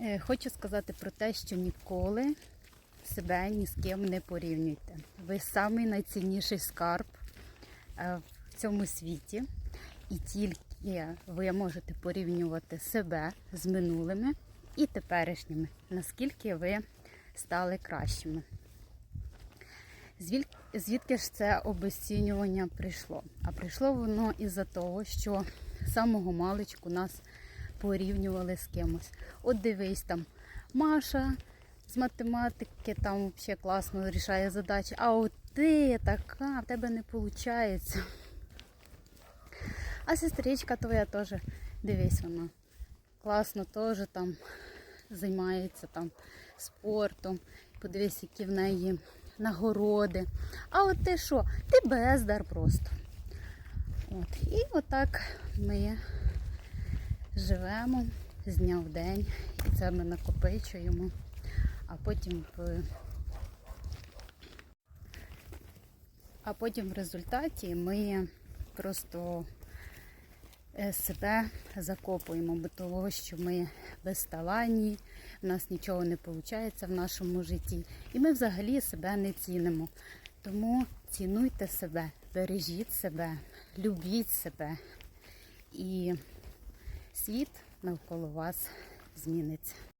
Е, Хочу сказати про те, що ніколи себе ні з ким не порівнюйте. Ви самий найцінніший скарб е, в цьому світі, і тільки ви можете порівнювати себе з минулими і теперішніми, наскільки ви стали кращими. Звідки ж це обесцінювання прийшло? А прийшло воно із-за того, що з самого маличку нас порівнювали з кимось. От дивись там, Маша з математики там взагалі класно рішає задачі, а от ти така, в тебе не виходить. А сестричка твоя теж, дивись вона, класно теж там займається там спортом. Подивись, які в неї нагороди. А от ти що? Ти бездар просто. От. І отак ми живемо з дня в день. І це ми накопичуємо. А потім в а потім в результаті ми просто е, себе закопуємо, бо того, що ми безталанні, в нас нічого не виходить в нашому житті, і ми взагалі себе не цінимо. Тому цінуйте себе, бережіть себе, любіть себе, і світ навколо вас зміниться.